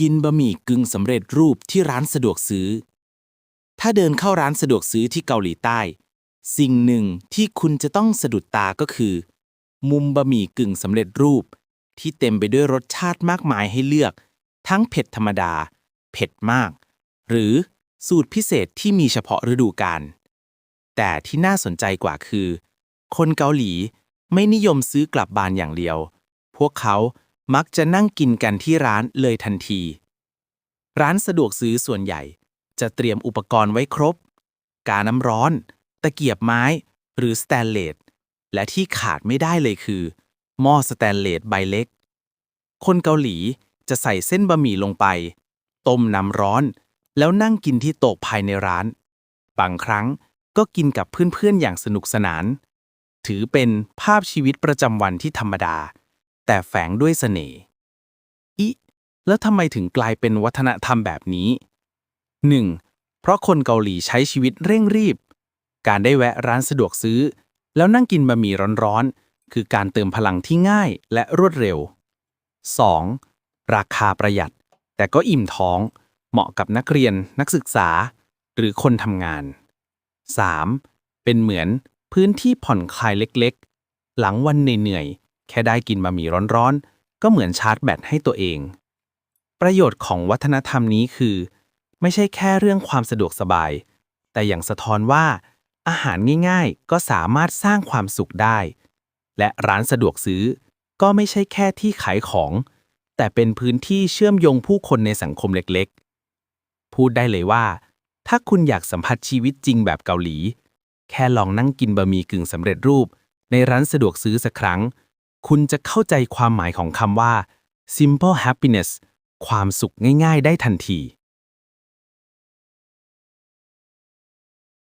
กินบะหมี่กึ่งสำเร็จรูปที่ร้านสะดวกซื้อ ถ้าเดินเข้าร้านสะดวกซื้อที่เกาหลีใต้ สิ่งหนึ่งที่คุณจะต้องสะดุดตาก็คือ มุมบะหมี่กึ่งสำเร็จรูป ที่เต็มไปด้วยรสชาติมากมายให้เลือก ทั้งเผ็ดธรรมดา เผ็ดมาก หรือสูตรพิเศษที่มีเฉพาะฤดูกาลแต่ที่น่าสนใจกว่าคือ คนเกาหลีไม่นิยมซื้อกลับบ้านอย่างเดียว พวกเขา มักจะนั่งกินกันที่ร้านเลยทันที ร้านสะดวกซื้อส่วนใหญ่ จะเตรียมอุปกรณ์ไว้ครบ กาน้ำร้อน ตะเกียบไม้ หรือสแตนเลส และที่ขาดไม่ได้เลยคือ หม้อสแตนเลสใบเล็ก คนเกาหลีจะใส่เส้นบะหมี่ลงไป ต้มน้ำร้อน แล้วนั่งกินที่โต๊ะภายในร้าน บางครั้งก็กินกับเพื่อนๆอย่างสนุกสนาน ถือเป็นภาพชีวิตประจำวันที่ธรรมดา แต่แฝงด้วยเสน่ห์อิแล้วทำไมถึงกลายเป็นวัฒนธรรมแบบนี้ 1. เพราะคนเกาหลีใช้ชีวิตเร่งรีบ การได้แวะร้านสะดวกซื้อ แล้วนั่งกินบะหมี่ร้อนๆ คือการเติมพลังที่ง่ายและรวดเร็ว 2. ราคาประหยัด แต่ก็อิ่มท้อง เหมาะกับนักเรียนนักศึกษา หรือคนทำงาน 3. เป็นเหมือนพื้นที่ผ่อนคลายเล็กๆ หลังวันเหนื่อยๆ แค่ได้กินบะหมี่ร้อนๆ ก็เหมือนชาร์จแบตให้ตัวเอง ประโยชน์ของวัฒนธรรมนี้คือ ไม่ใช่แค่เรื่องความสะดวกสบาย แต่อย่างสะท้อนว่า อาหารง่ายๆ ก็สามารถสร้างความสุขได้ และร้านสะดวกซื้อ ก็ไม่ใช่แค่ที่ขายของ แต่เป็นพื้นที่เชื่อมโยงผู้คนในสังคมเล็กๆ พูดได้เลยว่า ถ้าคุณอยากสัมผัสชีวิตจริงแบบเกาหลี แค่ลองนั่งกินบะหมี่กึ่งสำเร็จรูป ในร้านสะดวกซื้อสักครั้ง คุณจะเข้าใจความหมายของคำว่า simple happiness ความสุขง่าย ๆ ได้ทันที